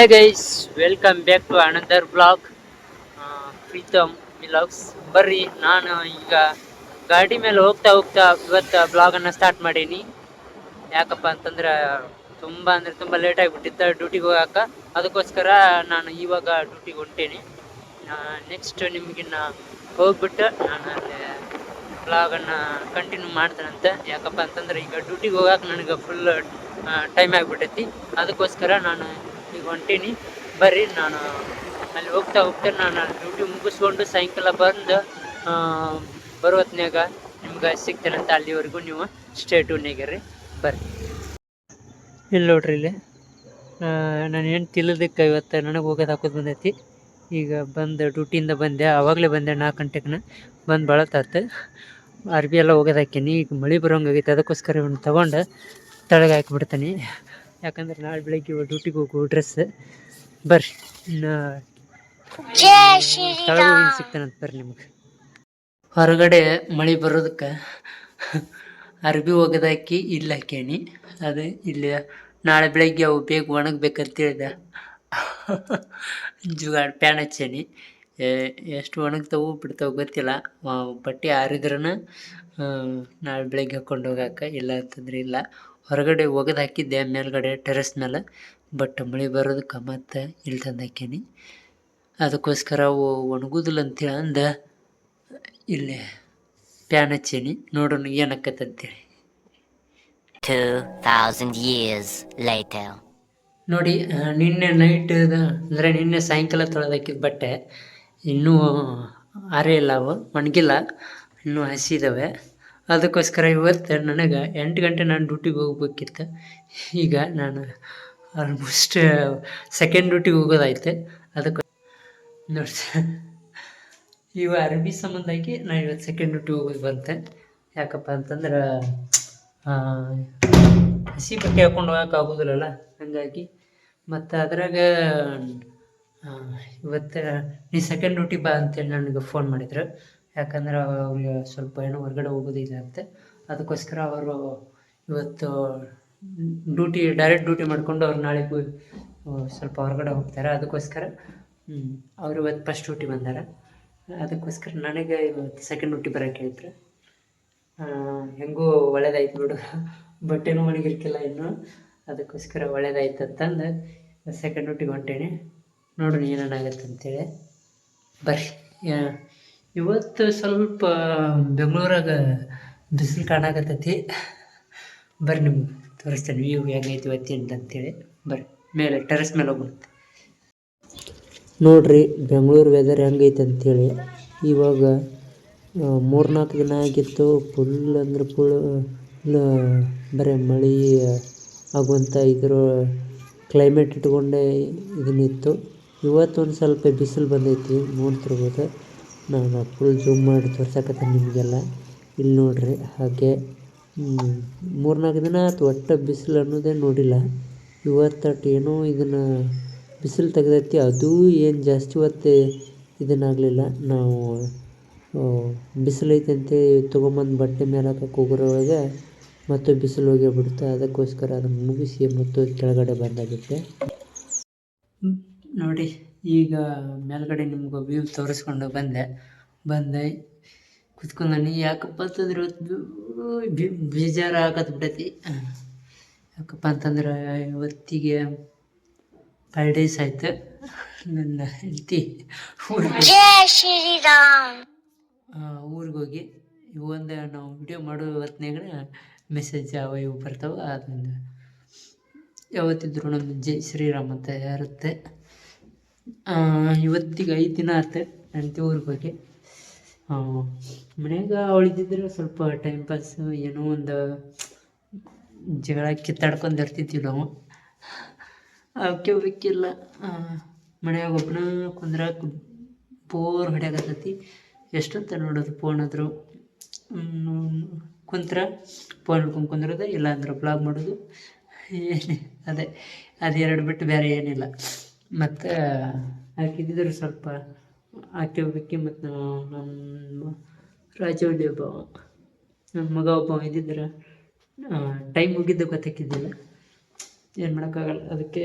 Hi guys welcome back to another blog Preetam blogs ಬರ್ರಿ, ನಾನು ಈಗ ಗಾಡಿ ಮೇಲೆ ಹೋಗ್ತಾ ಹೋಗ್ತಾ ಇವತ್ತು ಬ್ಲಾಗನ್ನು ಸ್ಟಾರ್ಟ್ ಮಾಡೀನಿ. ಯಾಕಪ್ಪ ಅಂತಂದ್ರೆ ತುಂಬ ಅಂದರೆ ತುಂಬ ಲೇಟ್ ಆಗಿಬಿಟ್ಟಿತ್ತು ಡ್ಯೂಟಿಗೆ ಹೋಗಾಕ. ಅದಕ್ಕೋಸ್ಕರ ನಾನು ಇವಾಗ ಡ್ಯೂಟಿಗೆ ಹೊಂಟೇನಿ. ನೆಕ್ಸ್ಟ್ ನಿಮಗಿನ್ನ ಹೋಗ್ಬಿಟ್ಟು ನಾನು ಅಲ್ಲಿ ಬ್ಲಾಗನ್ನು ಕಂಟಿನ್ಯೂ ಮಾಡ್ತೇನಂತೆ. ಯಾಕಪ್ಪ ಅಂತಂದ್ರೆ ಈಗ ಡ್ಯೂಟಿಗೆ ಹೋಗಕ್ಕೆ ನನಗೆ ಫುಲ್ ಟೈಮ್ ಆಗಿಬಿಟ್ಟೈತಿ. ಅದಕ್ಕೋಸ್ಕರ ನಾನು ಈಗ ಹೊಂಟೀನಿ. ಬರ್ರಿ, ನಾನು ಅಲ್ಲಿ ಹೋಗ್ತಾ ಹೋಗ್ತಾ ನಾನು ಡ್ಯೂಟಿ ಮುಗಿಸ್ಕೊಂಡು ಸಾಯಂಕಾಲ ಬಂದು ಬರೋತ್ನಾಗ ನಿಮ್ಗೆ ಸಿಗ್ತೇನಂತ ಅಲ್ಲಿವರೆಗೂ ನೀವು ಸ್ಟೇ ಟ್ಯೂನ್ಯಾಗಿರ್ರಿ ಬರ್ರಿ. ಇಲ್ಲಿ ನೋಡ್ರಿ ಇಲ್ಲಿ ನಾನು ಏನು ತಿಲ್ಲದಕ್ಕೆ ಇವತ್ತು ನನಗೆ ಹೋಗೋದು ಹಾಕೋದು ಬಂದೈತಿ. ಈಗ ಬಂದು ಡ್ಯೂಟಿಯಿಂದ ಬಂದೆ, ಆವಾಗಲೇ ಬಂದೆ ನಾಲ್ಕು ಗಂಟೆಗೆ ಬಂದು ಬಳತಾತು ಅರ್ಬಿ ಎಲ್ಲ ಹೋಗೋದು ಹಾಕೀನಿ. ಈಗ ಮಳೆ ಬರೋಂಗಾಗೈತೆ ಅದಕ್ಕೋಸ್ಕರ ಇವನ್ನ ತೊಗೊಂಡು ತಳಗೆ ಹಾಕಿಬಿಡ್ತೀನಿ. ಯಾಕಂದ್ರೆ ನಾಳೆ ಬೆಳಗ್ಗೆ ಡ್ಯೂಟಿಗೆ ಹೋಗು ಡ್ರೆಸ್ ಬರ್ರಿ. ಇನ್ನು ಸಿಗ್ತಾನಂತ ಬರ್ರಿ ನಿಮ್ಗೆ. ಹೊರಗಡೆ ಮಳೆ ಬರೋದಕ್ಕೆ ಅರ್ಬಿ ಒಗೆದಾಕಿ ಇಲ್ಲಿ ಹಾಕ್ಯಾನಿ ಅದು ಇಲ್ಲಿ ನಾಳೆ ಬೆಳಗ್ಗೆ ಅವು ಬೇಗ ಒಣಗ್ಬೇಕಂತ ಹೇಳಿದೆ ಜುಗಾಡ್ ಪ್ಯಾನ್ ಹಚ್ಚೇನಿ. ಎಷ್ಟು ಒಣಗ್ತಾವು ಬಿಡ್ತಾವೆ ಗೊತ್ತಿಲ್ಲ. ಬಟ್ಟೆ ಆರಿದ್ರೂ ನಾಳೆ ಬೆಳಗ್ಗೆ ಹಾಕ್ಕೊಂಡು ಹೋಗಾಕ ಇಲ್ಲ ಅಂತಂದ್ರೆ ಇಲ್ಲ. ಹೊರಗಡೆ ಒಗೆದು ಹಾಕಿದ್ದೆ ಮೇಲ್ಗಡೆ ಟೆರೆಸ್ ಮೇಲೆ ಬಟ್ ಮಳೆ ಬರೋದಕ್ಕೆ ಮತ್ತೆ ಇಲ್ಲಿ ತಂದು ಅದಕ್ಕೋಸ್ಕರ ಅವು ಒಣಗುದಿಲ್ಲ ಅಂತೇಳಿ ಅಂದ ಇಲ್ಲಿ ಪ್ಯಾನ್ ಹಚ್ಚೀನಿ ನೋಡೋಣ ಏನಾಕತ್ತಂತೇಳಿ 2,000 years later. ನೋಡಿ ನಿನ್ನೆ ನೈಟ್ ಅಂದರೆ ನಿನ್ನೆ ಸಾಯಂಕಾಲ ತೊಳೆದಾಕಿದ ಬಟ್ಟೆ ಇನ್ನೂ ಆರೇ ಇಲ್ಲ ಅವು ಒಣಗಿಲ್ಲ ಇನ್ನೂ ಹಸಿದವೆ. ಅದಕ್ಕೋಸ್ಕರ ಇವತ್ತು ನನಗೆ ಎಂಟು ಗಂಟೆ ನಾನು ಡ್ಯೂಟಿಗೆ ಹೋಗ್ಬೇಕಿತ್ತು. ಈಗ ನಾನು ಆಲ್ಮೋಸ್ಟ್ ಸೆಕೆಂಡ್ ಡ್ಯೂಟಿಗೆ ಹೋಗೋದಾಯ್ತು. ಅದಕ್ಕೆ ನೋಡಿ, ಇವ ಅರಬಿ ಸಂಬಂಧಾಗಿ ನಾನು ಇವತ್ತು ಸೆಕೆಂಡ್ ಡ್ಯೂಟಿ ಹೋಗೋದು ಬಂತೆ ಯಾಕಪ್ಪ ಅಂತಂದ್ರೆ ಹಸಿ ಬಟ್ಟೆ ಹಾಕೊಂಡು ಹೋಗಕ್ಕೆ ಆಗೋದಿಲ್ಲಲ್ಲ, ಹಾಗಾಗಿ. ಮತ್ತು ಅದ್ರಾಗ ಇವತ್ತು ನೀ ಸೆಕೆಂಡ್ ಡ್ಯೂಟಿ ಬಾ ಅಂತೇಳಿ ನನಗೆ ಫೋನ್ ಮಾಡಿದ್ರು. ಯಾಕಂದ್ರೆ ಅವ್ರಿಗೆ ಸ್ವಲ್ಪ ಏನೋ ಹೊರಗಡೆ ಹೋಗೋದಿಲ್ಲ ಅದಕ್ಕೋಸ್ಕರ ಅವರು ಇವತ್ತು ಡ್ಯೂಟಿ ಡೈರೆಕ್ಟ್ ಡ್ಯೂಟಿ ಮಾಡಿಕೊಂಡು ಅವ್ರು ನಾಳೆ ಸ್ವಲ್ಪ ಹೊರಗಡೆ ಹೋಗ್ತಾರೆ. ಅದಕ್ಕೋಸ್ಕರ ಅವರು ಇವತ್ತು ಫಸ್ಟ್ ಡ್ಯೂಟಿ ಬಂದಾರ. ಅದಕ್ಕೋಸ್ಕರ ನನಗೆ ಇವತ್ತು ಸೆಕೆಂಡ್ ಡ್ಯೂಟಿ ಬರೋಕೆ ಹೇಳಿದ್ರು. ಆ, ಹೆಂಗೂ ಒಳ್ಳೇದಾಯ್ತು ಬಿಡು ಬಟ್ಟೆನೂ ಒಣಗಿರ್ಕಿಲ್ಲ ಇನ್ನು. ಅದಕ್ಕೋಸ್ಕರ ಒಳ್ಳೇದಾಯ್ತು ಅಂತಂದು ಸೆಕೆಂಡ್ ಡ್ಯೂಟಿಗೆ ಹೊಂಟೇನೆ. ನೋಡೋಣ ಏನೇನಾಗತ್ತೆ ಅಂತೇಳಿ. ಬರ್ರಿ. ಇವತ್ತು ಸ್ವಲ್ಪ ಬೆಂಗಳೂರಾಗ ಬಿಸಿಲು ಕಾಣಕತ್ತೈತಿ. ಬರ್ರಿ ನಿಮ್ಗೆ, ತೋರಿಸ್ತೇನೆ. ವ್ಯೂ ಹೆಂಗೈತಿ ಅಂತ ಅಂತೇಳಿ. ಬರ್ರಿ, ಮೇಲೆ ಟೆರೆಸ್ ಮೇಲೆ ಹೋಗ್ಬಿಡುತ್ತೆ. ನೋಡ್ರಿ, ಬೆಂಗಳೂರು ವೆದರ್ ಹೆಂಗೈತೆ ಅಂತೇಳಿ. ಇವಾಗ ಮೂರ್ನಾಲ್ಕು ದಿನ ಆಗಿತ್ತು. ಫುಲ್ ಅಂದ್ರೆ ಫುಲ್ ಬರೀ ಮಳೆ ಆಗುವಂಥ ಇದ್ರ ಕ್ಲೈಮೇಟ್ ಇಟ್ಕೊಂಡೆ ಇದನ್ನಿತ್ತು. ಇವತ್ತು ಒಂದು ಸ್ವಲ್ಪ ಬಿಸಿಲು ಬಂದೈತಿ ನೋಡ್ತಿರ್ಬೋದು ನಾನು ಫುಲ್ ಜೂಮ್ ಮಾಡಿ ತೋರ್ಸಕತ್ತೆ ನಿಮಗೆಲ್ಲ. ಇಲ್ಲಿ ನೋಡ್ರಿ, ಹಾಗೆ ಮೂರ್ನಾಲ್ಕು ದಿನ ಆಯ್ತು ಒಟ್ಟು ಬಿಸಿಲು ಅನ್ನೋದೇ ನೋಡಿಲ್ಲ. ಇವತ್ತಟ್ಟು ಏನೋ ಇದನ್ನು ಬಿಸಿಲು ತೆಗ್ದೈತಿ, ಅದು ಏನು ಜಾಸ್ತಿ ಹೊತ್ತು ಇದನ್ನಾಗಲಿಲ್ಲ. ನಾವು ಬಿಸಿಲೈತೆ ಅಂತೇಳಿ ತೊಗೊಂಬಂದು ಬಟ್ಟೆ ಮೇಲೆ ಹಾಕಕ್ಕೆ ಹೋಗೋರೊಳಗೆ ಮತ್ತು ಬಿಸಿಲು ಹೋಗಿ ಬಿಡ್ತು ಅದಕ್ಕೋಸ್ಕರ ಅದನ್ನು ಮುಗಿಸಿ ಮತ್ತು ಕೆಳಗಡೆ ಬಂದಾಗುತ್ತೆ. ನೋಡಿ. ಈಗ ಮೇಲ್ಗಡೆ ನಿಮ್ಗೆ ವ್ಯೂ ತೋರಿಸ್ಕೊಂಡು ಬಂದೆ. ಬಂದೆ. ಕುತ್ಕೊಂಡನಿ ಯಾಕಪ್ಪ ಅಂತಂದ್ರೆ ಇವತ್ತು ಬೇಜಾರು ಆಗತ್ ಬಿಟ್ಟೈತಿ ಯಾಕಪ್ಪ ಅಂತಂದ್ರೆ ಇವತ್ತಿಗೆ ಫೈವ್ ಡೇಸ್ ಆಯ್ತು. ನನ್ನ ಹೆಂಡತಿ ಊರಿಗೆ ಹೋಗಿ ಒಂದು ನಾವು ವಿಡಿಯೋ ಮಾಡೋ ಹೊತ್ನ್ಯಾಗ ಮೆಸೇಜ್ ಯಾವ ಇವು ಬರ್ತಾವೆ. ಅದನ್ನು ಯಾವತ್ತಿದ್ರು ನಮ್ಮ ಜೈ ಶ್ರೀರಾಮ್ ಅಂತ ಇರುತ್ತೆ. ಇವತ್ತಿಗೆ ಐದು ದಿನ ಆಯ್ತು ನನ್ನ ಊರಿಗೆ ಬಗ್ಗೆ. ಮನ್ಯಾಗ ಅವಳಿದ್ದಿದ್ರೆ ಸ್ವಲ್ಪ ಟೈಮ್ ಪಾಸ್ ಏನೋ ಒಂದು ಜಗಳ ಕಿತ್ತಾಡ್ಕೊಂಡು ಇರ್ತಿದ್ವಿ ನಾವು. ಅವಕ್ಕೆ ಬೇಕಿಲ್ಲ ಮನ್ಯಾಗ ಒಬ್ಬನ ಕುಂದ್ರ ಬೋರ್ ಹೊಡ್ಯಾಕತ್ತೈತಿ ಎಷ್ಟಂತ ನೋಡೋದು ಫೋನ್ ಆದರೂ. ಕುಂತ್ರ ಫೋನ್ ಹಿಡ್ಕೊಂಡು ಕುಂದ್ರೋದು ಇಲ್ಲ ಅಂದ್ರೆ ಬ್ಲಾಗ್ ಮಾಡೋದು. ಏನೇ ಅದೇ ಅದೆರಡು ಬಿಟ್ಟು ಬೇರೆ ಏನಿಲ್ಲ. ಮತ್ತು ಹಾಕಿದ್ದಿದ್ರೆ ಸ್ವಲ್ಪ ಆಕೆ ಒಬ್ಬಕ್ಕೆ ಮತ್ತು ನಮ್ಮ ರಾಜವಳ್ಳಿ ಒಬ್ಬ, ನಮ್ಮ ಮಗ ಒಬ್ಬ ಇದ್ದಿದ್ರೆ. ಟೈಮ್ ಮುಗಿದ್ದು ಗೊತ್ತಾಕಿದ್ದಿಲ್ಲ ಏನು ಮಾಡೋಕ್ಕಾಗಲ್ಲ, ಅದಕ್ಕೆ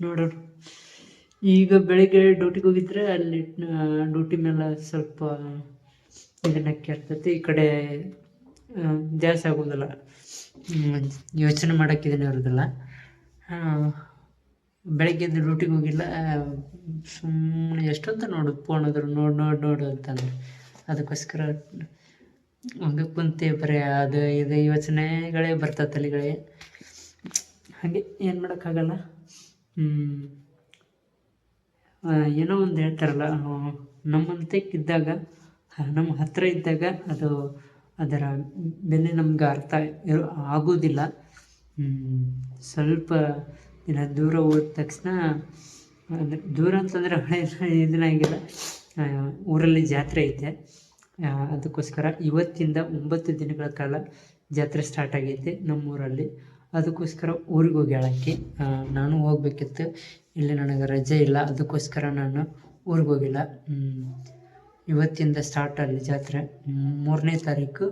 ನೋಡೋಣ. ಈಗ ಬೆಳಿಗ್ಗೆ ಡ್ಯೂಟಿಗೆ ಹೋಗಿದ್ರೆ ಅಲ್ಲಿ ಡ್ಯೂಟಿ ಮೇಲೆ ಸ್ವಲ್ಪ ಇದನ್ನು ಕೆಡ್ತೈತಿ ಈ ಕಡೆ ಜಾಸ್ತಿ ಆಗೋದಿಲ್ಲ. ಯೋಚನೆ ಅವ್ರದ್ದೆಲ್ಲ ಇರೋದಿಲ್ಲ. ಆ, ಬೆಳಗ್ಗೆ ಎದ್ದು ಡ್ಯೂಟಿಗೆ ಹೋಗಿಲ್ಲ ಸುಮ್ಮನೆ ಎಷ್ಟೊತ್ತ ನೋಡು ಫೋನ್ ಅದ್ರ ನೋಡಿ ನೋಡಿ ನೋಡು ಅಂತಂದ್ರೆ. ಅದಕ್ಕೋಸ್ಕರ ಹಂಗೆ ಕುಂತೆ ಬರೀ ಅದು ಇದು ಯೋಚನೆಗಳೇ ಬರ್ತವೆ ತಲೆಗಳೇ. ಹಾಗೆ ಏನು ಮಾಡೋಕ್ಕಾಗಲ್ಲ? ಏನೋ ಒಂದು ಹೇಳ್ತಾರಲ್ಲ ನಮ್ಮಂತೆ ನಮ್ಮಂತಕ್ಕಿದ್ದಾಗ ನಮ್ಮ ಹತ್ತಿರ ಇದ್ದಾಗ ಅದು ಅದರ ಬೆಲೆ ನಮ್ಗೆ ಅರ್ಥ ಇರೋ ಆಗೋದಿಲ್ಲ. ಸ್ವಲ್ಪ ದಿನ ದೂರ ಹೋದ ತಕ್ಷಣ, ಅಂದರೆ ದೂರ ಅಂತಂದರೆ ಹಳೆ ಇದನ್ನಾಗಿಲ್ಲ ಊರಲ್ಲಿ ಜಾತ್ರೆ ಐತೆ. ಅದಕ್ಕೋಸ್ಕರ ಇವತ್ತಿಂದ ಒಂಬತ್ತು ದಿನಗಳ ಕಾಲ ಜಾತ್ರೆ ಸ್ಟಾರ್ಟ್ ಆಗೈತೆ ನಮ್ಮೂರಲ್ಲಿ. ಅದಕ್ಕೋಸ್ಕರ ಊರಿಗೆ ಹೋಗಿ ಹೇಳಕ್ಕೆ ನಾನು ಹೋಗ್ಬೇಕಿತ್ತು. ಇಲ್ಲಿ ನನಗೆ ರಜೆ ಇಲ್ಲ, ಅದಕ್ಕೋಸ್ಕರ ನಾನು ಊರಿಗೆ ಹೋಗಿಲ್ಲ. ಇವತ್ತಿಂದ ಸ್ಟಾರ್ಟ್ ಅಲ್ಲಿ ಜಾತ್ರೆ. ಮೂರನೇ ತಾರೀಕು,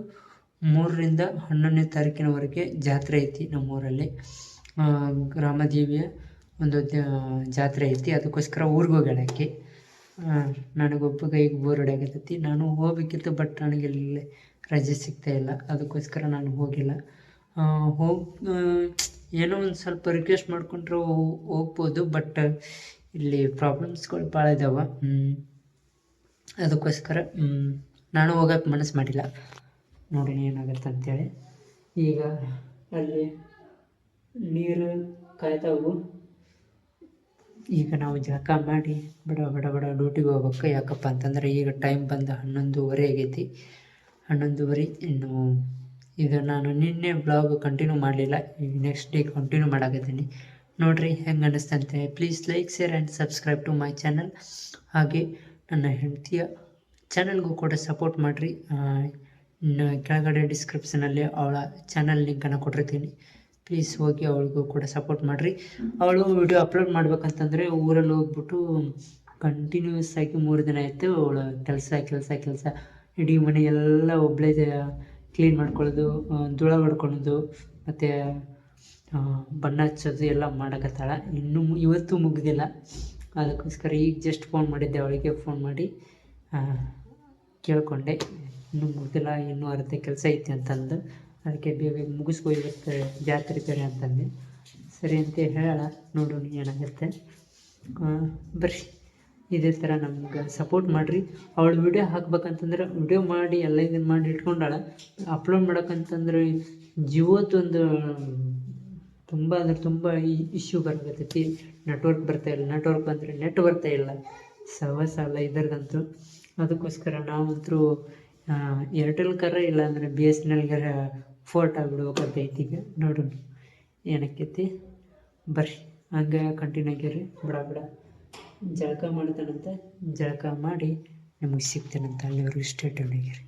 ಮೂರರಿಂದ ಹನ್ನೊಂದನೇ ತಾರೀಕಿನವರೆಗೆ ಜಾತ್ರೆ ಐತಿ ನಮ್ಮೂರಲ್ಲಿ. ಗ್ರಾಮದೇವಿಯ ಒಂದು ಜಾತ್ರೆ ಐತಿ. ಅದಕ್ಕೋಸ್ಕರ ಊರಿಗೆ ಹೋಗಿ ನನಗೆ ನನಗೊಬ್ಬ ಕೈಗೆ ಬೋರ್ ಹೊಡ್ಯಾಕತ್ತೈತಿ. ನಾನು ಹೋಗ್ಬೇಕಿತ್ತು ಬಟ್ ನನಗೆ ಇಲ್ಲಿ ರಜೆ ಸಿಗ್ತಾ ಇಲ್ಲ. ಅದಕ್ಕೋಸ್ಕರ ನಾನು ಹೋಗಿಲ್ಲ. ಹೋಗಿ ಏನೋ ಒಂದು ಸ್ವಲ್ಪ ರಿಕ್ವೆಸ್ಟ್ ಮಾಡಿಕೊಂಡ್ರೆ ಹೋಗ್ಬೋದು ಬಟ್ ಇಲ್ಲಿ ಪ್ರಾಬ್ಲಮ್ಸ್ಗಳು ಭಾಳ ಇದಾವೆ. ಅದಕ್ಕೋಸ್ಕರ ನಾನು ಹೋಗಕ್ಕೆ ಮನಸ್ಸು ಮಾಡಿಲ್ಲ. ನೋಡಿ ಏನಾಗುತ್ತೆ ಅಂತೇಳಿ ಈಗ ಅಲ್ಲಿ ನೀರು ಕಾಯ್ತಾವು. ಈಗ ನಾವು ಜಳಕ ಮಾಡಿ ಬಡ ಬಡ ಬಡ ಡ್ಯೂಟಿಗೆ ಹೋಗ್ಬೇಕು. ಯಾಕಪ್ಪ ಅಂತಂದ್ರೆ ಈಗ ಟೈಮ್ ಬಂದು ಹನ್ನೊಂದುವರೆ ಆಗೈತಿ. ಹನ್ನೊಂದುವರೆ ಇನ್ನು ಈಗ ನಾನು ನಿನ್ನೆ ಬ್ಲಾಗ್ ಕಂಟಿನ್ಯೂ ಮಾಡಲಿಲ್ಲ. ಈಗ ನೆಕ್ಸ್ಟ್ ಡೇ ಕಂಟಿನ್ಯೂ ಮಾಡಾಕತ್ತೀನಿ. ನೋಡಿರಿ ಹೆಂಗೆ ಅನ್ನಿಸ್ತಂತೆ please like share and subscribe to my channel ಹಾಗೆ ನನ್ನ ಹೆಂಡತಿಯ ಚಾನಲ್ಗೂ ಕೂಡ ಸಪೋರ್ಟ್ ಮಾಡಿರಿ. ಕೆಳಗಡೆ ಡಿಸ್ಕ್ರಿಪ್ಷನಲ್ಲಿ ಅವಳ ಚಾನಲ್ ಲಿಂಕನ್ನು ಕೊಟ್ಟಿರ್ತೀನಿ. ಪ್ಲೀಸ್ ಹೋಗಿ ಅವಳಿಗೂ ಕೂಡ ಸಪೋರ್ಟ್ ಮಾಡಿರಿ. ಅವಳು ವಿಡಿಯೋ ಅಪ್ಲೋಡ್ ಮಾಡ್ಬೇಕಂತಂದರೆ ಊರಲ್ಲಿ ಹೋಗ್ಬಿಟ್ಟು ಕಂಟಿನ್ಯೂಸ್ ಆಗಿ ಮೂರು ದಿನ ಆಯಿತು ಅವಳು ಕೆಲಸ ಕೆಲಸ ಕೆಲಸ. ಇಡೀ ಮನೆ ಎಲ್ಲ ಒಬ್ಬಳೇ ಕ್ಲೀನ್ ಮಾಡ್ಕೊಳ್ಳೋದು ಧೂಳ ಹೊಡ್ಕೊಳೋದು ಮತ್ತು ಬಣ್ಣ ಹಚ್ಚೋದು ಎಲ್ಲ ಮಾಡಕತ್ತಾಳ. ಇನ್ನೂ ಇವತ್ತು ಮುಗಿದಿಲ್ಲ. ಅದಕ್ಕೋಸ್ಕರ ಈಗ ಜಸ್ಟ್ ಫೋನ್ ಮಾಡಿದ್ದೆ ಅವಳಿಗೆ ಫೋನ್ ಮಾಡಿ ಕೇಳಿಕೊಂಡೆ. ಇನ್ನೂ ಮುಗ್ದಿಲ್ಲ, ಇನ್ನೂ ಅರ್ಧ ಕೆಲಸ ಐತೆ ಅಂತಂದು. ಅದಕ್ಕೆ ಬೇಗ ಮುಗಿಸ್ಕೊ ಇವತ್ತು ಜಾತ್ರೆ ಬೇರೆ ಅಂತಂದು. ಸರಿ ಅಂತ ಹೇಳೋಣ. ನೋಡೋಣ ಏನಾಗುತ್ತೆ. ಬರ್ರಿ. ಇದೇ ಥರ ನಮ್ಗೆ ಸಪೋರ್ಟ್ ಮಾಡಿರಿ. ಅವಳು ವಿಡಿಯೋ ಹಾಕ್ಬೇಕಂತಂದ್ರೆ ವಿಡಿಯೋ ಮಾಡಿ, ಎಲ್ಲ ಇದನ್ನು ಮಾಡಿ ಇಟ್ಕೊಂಡಾಳ. ಅಪ್ಲೋಡ್ ಮಾಡೋಕ್ಕಂತಂದ್ರೆ ಜಿಯೋದೊಂದು ತುಂಬ ಅಂದ್ರೆ ತುಂಬ ಇಶ್ಯೂ ಬರಕತ್ತೈತಿ. ನೆಟ್ವರ್ಕ್ ಬರ್ತಾ ಇಲ್ಲ. ನೆಟ್ವರ್ಕ್ ಬಂದರೆ ನೆಟ್ ಬರ್ತಾ ಇಲ್ಲ. ಸವಸ ಅಲ್ಲ ಇದರದಂತೂ. ಅದಕ್ಕೋಸ್ಕರ ನಾವಂತೂ ಏರ್ಟೆಲ್ ಕರ ಇಲ್ಲ ಅಂದರೆ ಬಿ ಎಸ್ ಎನ್ ಎಲ್ಗರ ಫೋರ್ಟ್ ಬಿಡುವಾಗ ಈಗ ನೋಡೋಣ ಏನಕ್ಕೈತಿ? ಬರ್ರಿ, ಹಂಗೆ ಕಂಟಿನ್ಯೂ ಆಗ್ಯಾರಿ ಬಿಡ ಬಿಡ. ಜಳಕ ಮಾಡ್ತಾನಂತ. ಜಳಕ ಮಾಡಿ ನಿಮಗೆ ಸಿಗ್ತೇನಂತ ಅಲ್ಲಿವರೆಗೂ ಸ್ಟೇಟ್ ಆಗಿರಿ